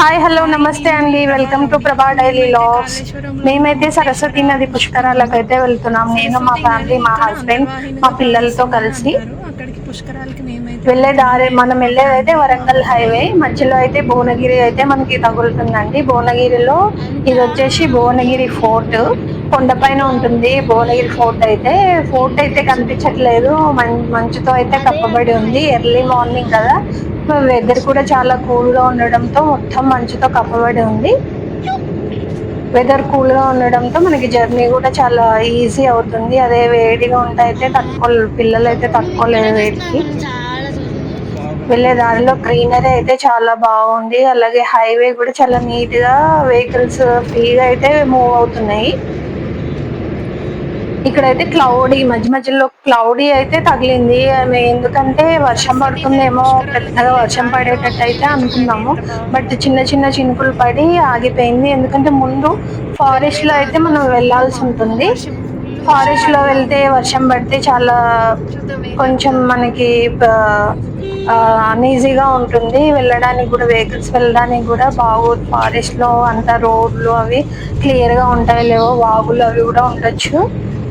Hi hello నమస్తే అండి welcome to Prabha daily logs మేమైతే సరస్వతి నది పుష్కరాలకు అయితే వెళ్తున్నాం నేను మా ఫ్యామిలీ మా హస్బెండ్ మా పిల్లలతో కలిసి వెళ్ళే దారి మనం వెళ్ళేదైతే వరంగల్ హైవే మధ్యలో అయితే భువనగిరి అయితే మనకి తగులుతుందండి. భువనగిరిలో ఇది వచ్చేసి భువనగిరి ఫోర్ట్ కొండపైన ఉంటుంది భువనగిరి ఫోర్ట్ అయితే. ఫోర్ట్ అయితే కనిపించట్లేదు. మంచుతో అయితే కప్పబడి ఉంది. ఎర్లీ మార్నింగ్ కదా. వెదర్ కూడా చాలా కూల్గా ఉండడంతో మొత్తం మంచుతో కప్పబడి ఉంది. వెదర్ కూల్గా ఉండడంతో మనకి జర్నీ కూడా చాలా ఈజీ అవుతుంది. అదే వేడిగా ఉంటే అయితే తట్టుకో పిల్లలు అయితే తట్టుకోలేరు వేడికి. వెళ్ళే దారిలో గ్రీనరీ అయితే చాలా బాగుంది. అలాగే హైవే కూడా చాలా నీట్గా వెహికల్స్ ఫ్రీగా అయితే మూవ్ అవుతున్నాయి. ఇక్కడైతే క్లౌడీ మధ్య మధ్యలో క్లౌడీ అయితే తగిలింది. ఎందుకంటే వర్షం పడుతుందేమో పెద్దగా వర్షం పడేటట్టు అయితే అనుకున్నాము. బట్ చిన్న చిన్న చినుకులు పడి ఆగిపోయింది. ఎందుకంటే ముందు ఫారెస్ట్లో అయితే మనం వెళ్ళాల్సి ఉంటుంది. ఫారెస్ట్లో వెళ్తే వర్షం పడితే చాలా కొంచెం మనకి అన్ఈజీగా ఉంటుంది. వెళ్ళడానికి కూడా వెహికల్స్ వెళ్ళడానికి కూడా బాగోదు ఫారెస్ట్లో అంత అంతా రోడ్లు అవి క్లియర్గా ఉంటాయి లేవో వాగులు అవి కూడా ఉండొచ్చు.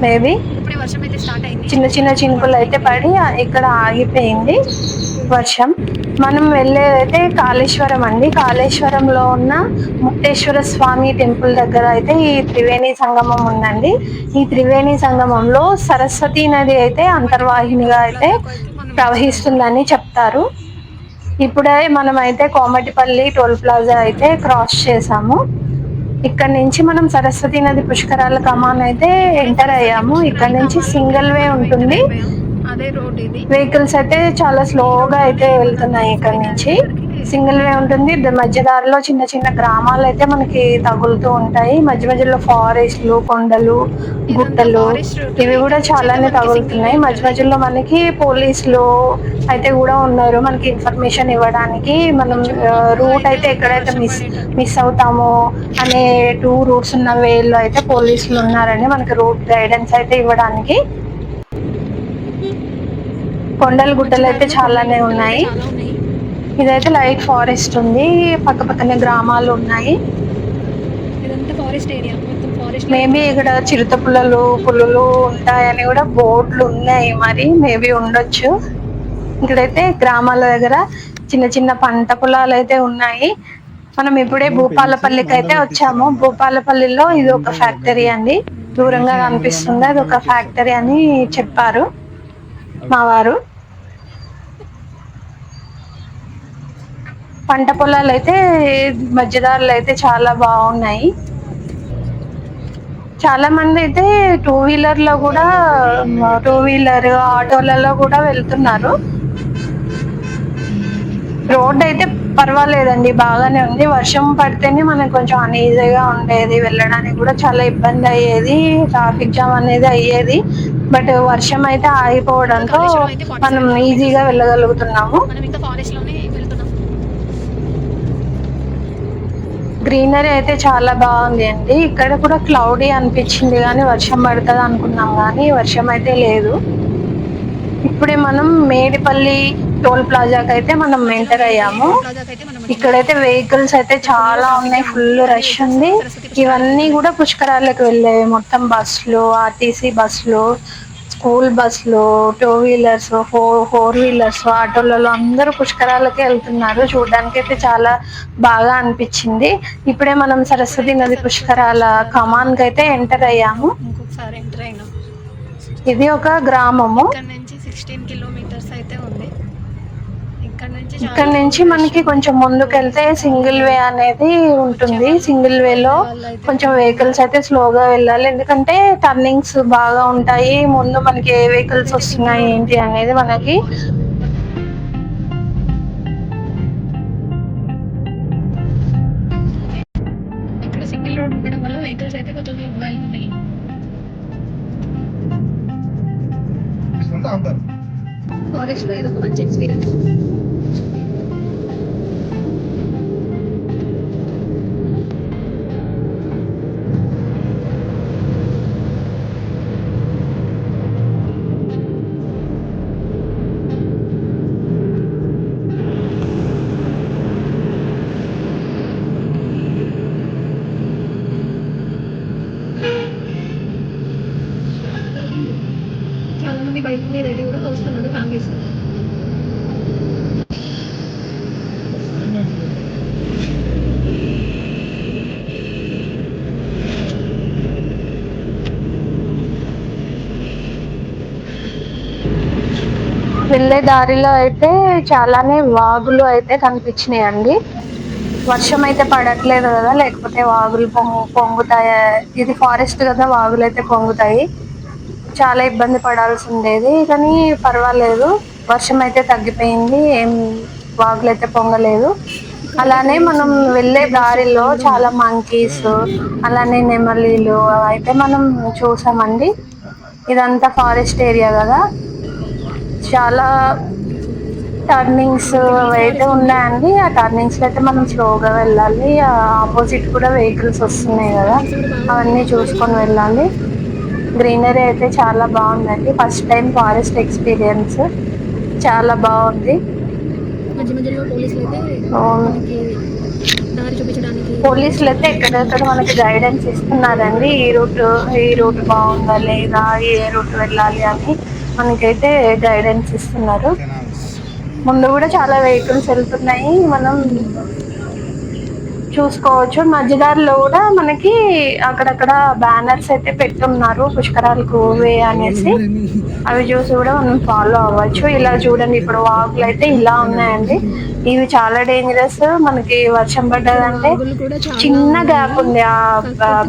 మేబీ. ఇప్పుడే వర్షం అయితే స్టార్ట్ అయింది. చిన్న చిన్న చినుకులు అయితే పడి ఇక్కడ ఆగిపోయింది వర్షం. మనం వెళ్ళేదైతే కాళేశ్వరం అండి. కాళేశ్వరంలో ఉన్న ముక్తేశ్వర స్వామి టెంపుల్ దగ్గర అయితే ఈ త్రివేణి సంగమం ఉందండి. ఈ త్రివేణి సంగమంలో సరస్వతి నది అయితే అంతర్వాహినిగా అయితే ప్రవహిస్తుందని చెప్తారు. ఇప్పుడే మనం అయితే కోమటిపల్లి టోల్ ప్లాజా అయితే క్రాస్ చేసాము. ఇక్కడ నుంచి మనం సరస్వతి నది పుష్కరాల కమాన్ అయితే ఎంటర్ అయ్యాము. ఇక్కడ నుంచి సింగిల్ వే ఉంటుంది. అదే రోడ్ ఇది. వెహికల్స్ అయితే చాలా స్లోగా అయితే వెళ్తున్నాయి ఇక్కడ నుంచి. సింగిల్ వే ఉంటుంది. ద- మధ్య దారిలో చిన్న చిన్న గ్రామాలు అయితే మనకి తగులుతూ ఉంటాయి. మధ్య మధ్యలో ఫారెస్ట్లు కొండలు గుట్టలు ఇవి కూడా చాలానే తగులుతున్నాయి. మధ్య మధ్యలో మనకి పోలీసులు అయితే కూడా ఉన్నారు. మనకి ఇన్ఫర్మేషన్ ఇవ్వడానికి మనం రూట్ అయితే ఎక్కడైతే మిస్ మిస్ అవుతామో అనే టూ రూట్స్ ఉన్న వేలో అయితే పోలీసులు ఉన్నారండి మనకి రూట్ గైడెన్స్ అయితే ఇవ్వడానికి కొండలు గుట్టలు అయితే చాలానే ఉన్నాయి. చాలా ఉన్నాయి. ఇదైతే లైట్ ఫారెస్ట్ ఉంది. పక్క పక్కనే గ్రామాలు ఉన్నాయి. ఇదంతా ఫారెస్ట్ ఏరియా. మొత్తం ఫారెస్ట్ మేబీ ఇక్కడ చిరుత పుల్లలు పులులు ఉంటాయని కూడా బోర్డులు ఉన్నాయి మరి. మేబీ ఉండొచ్చు. ఇక్కడైతే గ్రామాల దగ్గర చిన్న చిన్న పంట పొలాలు అయితే ఉన్నాయి. మనం ఇప్పుడే భూపాలపల్లికి అయితే వచ్చాము. భూపాలపల్లిలో ఇది ఒక ఫ్యాక్టరీ అండి. దూరంగా కనిపిస్తుంది. అది ఒక ఫ్యాక్టరీ అని చెప్పారు మా వారు. పంట పొలాలు అయితే మధ్యదారులు అయితే చాలా బాగున్నాయి. చాలా మంది అయితే టూ వీలర్లో కూడా టూ వీలర్ ఆటోలలో కూడా వెళ్తున్నారు. రోడ్ అయితే పర్వాలేదండి బాగానే ఉంది. వర్షం పడితేనే మనకు కొంచెం అన్ఈజీగా ఉండేది వెళ్ళడానికి కూడా చాలా ఇబ్బంది అయ్యేది ట్రాఫిక్ జామ్ అనేది అయ్యేది. బట్ వర్షం అయితే ఆగిపోవడంతో మనం ఈజీగా వెళ్ళగలుగుతున్నాము మనం ఇంకా ఫారెస్ట్లోనే వెళ్తున్నాం గ్రీనరీ అయితే చాలా బాగుంది అండి. ఇక్కడ కూడా క్లౌడీ అనిపించింది కానీ వర్షం పడుతుంది అనుకున్నాం కానీ వర్షం అయితే లేదు. ఇప్పుడే మనం మేడిపల్లి టోల్ ప్లాజాకి అయితే మనం ఎంటర్ అయ్యాము. ఇక్కడైతే వెహికల్స్ అయితే చాలా ఉన్నాయి. ఫుల్ రష్ ఉంది. ఇవన్నీ కూడా పుష్కరాలకు వెళ్ళేవి మొత్తం బస్సులు ఆర్టీసీ బస్సులు స్కూల్ బస్సులు two wheelers four four wheelers ఆటోలలో అందరూ పుష్కరాలకే వెళ్తున్నారు. చూడడానికి అయితే చాలా బాగా అనిపించింది. ఇప్పుడే మనం సరస్వతి నది పుష్కరాల కమాన్కి అయితే ఎంటర్ అయ్యాము. ఇంకొకసారి ఎంటర్ అయినాం. ఇది ఒక గ్రామము. ఇక్కడ నుంచి సిక్స్టీన్ కిలోమీటర్స్ అయితే ఉంది. ఇక్కడ నుంచి మనకి కొంచెం ముందుకెళ్తే సింగిల్ వే అనేది ఉంటుంది. సింగిల్ వేలో కొంచెం వెహికల్స్ అయితే స్లోగా వెళ్ళాలి. ఎందుకంటే టర్నింగ్స్ బాగా ఉంటాయి. ముందు మనకి ఏ వెహికల్స్ వస్తున్నాయి ఏంటి అనేది మనకి ఇక్కడ సింగిల్ రోడ్ ఉండడం వల్ల మంది బైక్ మీద రెడీ కూడా వస్తున్నారు ఫ్యామిలీస్ వెళ్ళే దారిలో అయితే చాలానే వాగులు అయితే కనిపించినాయి అండి వర్షం అయితే పడట్లేదు కదా లేకపోతే వాగులు పొంగు పొంగుతాయి? ఇది ఫారెస్ట్ కదా వాగులు అయితే పొంగుతాయి. చాలా ఇబ్బంది పడాల్సి ఉండేది కానీ పర్వాలేదు. వర్షం అయితే తగ్గిపోయింది ఏం వాగులు అయితే పొంగలేదు. అలానే మనం వెళ్ళే దారిలో చాలా మంకీస్ అలానే నెమలీలు అయితే మనం చూసామండి. ఇదంతా ఫారెస్ట్ ఏరియా కదా. చాలా టర్నింగ్స్ అయితే ఉన్నాయండి. ఆ టర్నింగ్స్లో అయితే మనం స్లోగా వెళ్ళాలి. ఆపోజిట్ కూడా వెహికల్స్ వస్తున్నాయి కదా. అవన్నీ చూసుకొని వెళ్ళాలి. గ్రీనరీ అయితే చాలా బాగుందండి. ఫస్ట్ టైం ఫారెస్ట్ ఎక్స్పీరియన్స్ చాలా బాగుంది. పోలీసులు అయితే ఎక్కడెక్కడ మనకి గైడెన్స్ ఇస్తున్నారండి. ఈ రూట్ ఈ రూట్ బాగుందా లేదా ఏ రూట్ వెళ్ళాలి అని మనకైతే గైడెన్స్ ఇస్తున్నారు. ముందు కూడా చాలా వెహికల్స్ వెళ్తున్నాయి. మనం చూసుకోవచ్చు. మధ్యదారిలో కూడా మనకి అక్కడక్కడ బ్యానర్స్ అయితే పెట్టున్నారు పుష్కరాలకు వే అనేసి. అవి చూసి కూడా మనం ఫాలో అవ్వచ్చు. ఇలా చూడండి ఇప్పుడు వాకులు అయితే ఇలా ఉన్నాయండి. ఇవి చాలా డేంజరస్ మనకి వర్షం పడ్డదంటే చిన్న గ్యాప్ ఉంది. ఆ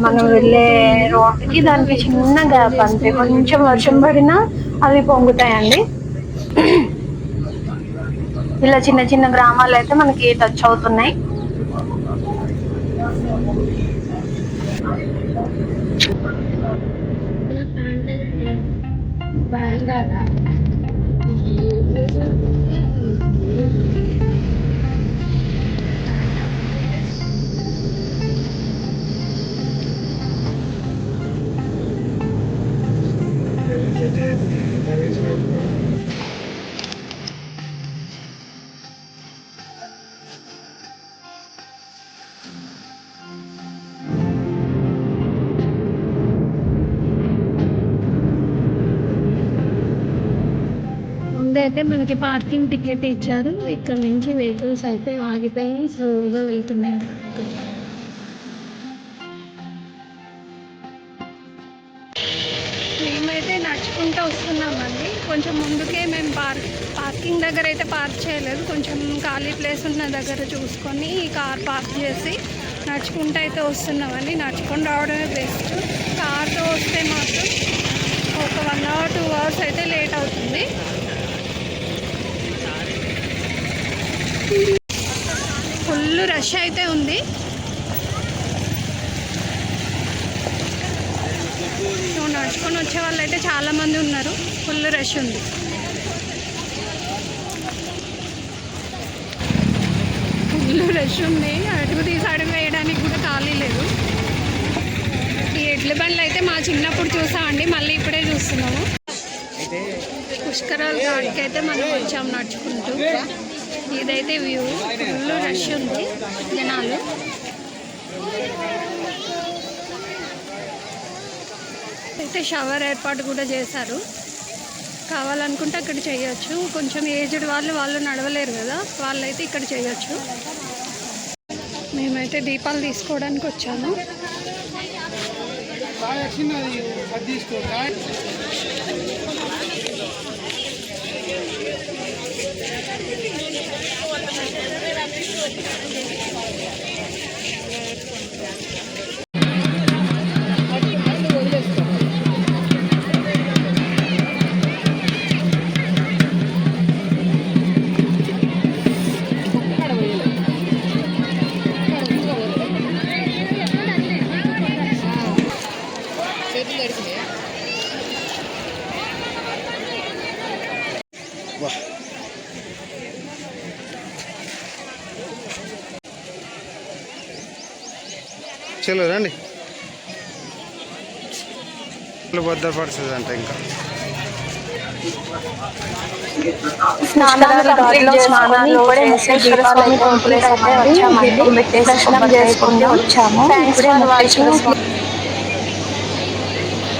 మనం వెళ్ళే రోడ్కి దానికి చిన్న గ్యాప్ అంతే. కొంచెం వర్షం పడినా అవి పొంగుతాయండి. ఇలా చిన్న చిన్న గ్రామాలు అయితే మనకి టచ్ అవుతున్నాయి. Thank. ముందైతే మనకి పార్కింగ్ టికెట్ ఇచ్చారు. ఇక్కడ నుంచి వెహికల్స్ అయితే ఆగిపోయి స్లోగా వెళ్తున్నాయి. మేమైతే నడుచుకుంటూ వస్తున్నామండి. కొంచెం ముందుకే మేము పార్క్ పార్కింగ్ దగ్గర అయితే పార్క్ చేయలేదు. కొంచెం ఖాళీ ప్లేస్ ఉన్న దగ్గర చూసుకొని ఈ కార్ పార్క్ చేసి నడుచుకుంటూ అయితే వస్తున్నామండి. నడుచుకొని రావడమే బెస్ట్. కార్తో వస్తే మాత్రం ఒక వన్ అవర్ టూ అవర్స్ అయితే లేట్ అవుతుంది. ఫుల్ రష్ అయితే ఉంది. సో నడుచుకొని వచ్చే వాళ్ళు అయితే చాలామంది ఉన్నారు. ఫుల్ రష్ ఉంది. ఫుల్ రష్ ఉంది. అడుగు తీసి అడుగు వేయడానికి కూడా ఖాళీ లేదు. ఈ ఎడ్ల బండ్లు అయితే మా చిన్నప్పుడు చూసామండి. మళ్ళీ ఇప్పుడే చూస్తున్నాము. పుష్కరాల కాడికి అయితే మనం వచ్చాము నడుచుకుంటూ. ఇదైతే వ్యూ. ఫుల్ రష్ ఉంది జనాలు. అయితే షవర్ ఏర్పాటు కూడా చేశారు. కావాలనుకుంటే అక్కడ చేయొచ్చు. కొంచెం ఏజ్డ్ వాళ్ళు వాళ్ళు నడవలేరు కదా. వాళ్ళైతే ఇక్కడ చేయొచ్చు. మేమైతే దీపాలు తీసుకోవడానికి వచ్చాము. చలో రండి. భద్రపడుతుంది అంట ఇంకా. స్నానాలు కంప్లీట్ చేసుకొని ఇప్పుడే ముక్తేశ్వర స్వామి టెంపుల్ అయితే వచ్చామండి. దీపం పెట్టేసి దర్శనం చేసుకుని వచ్చాము. Thanks for watching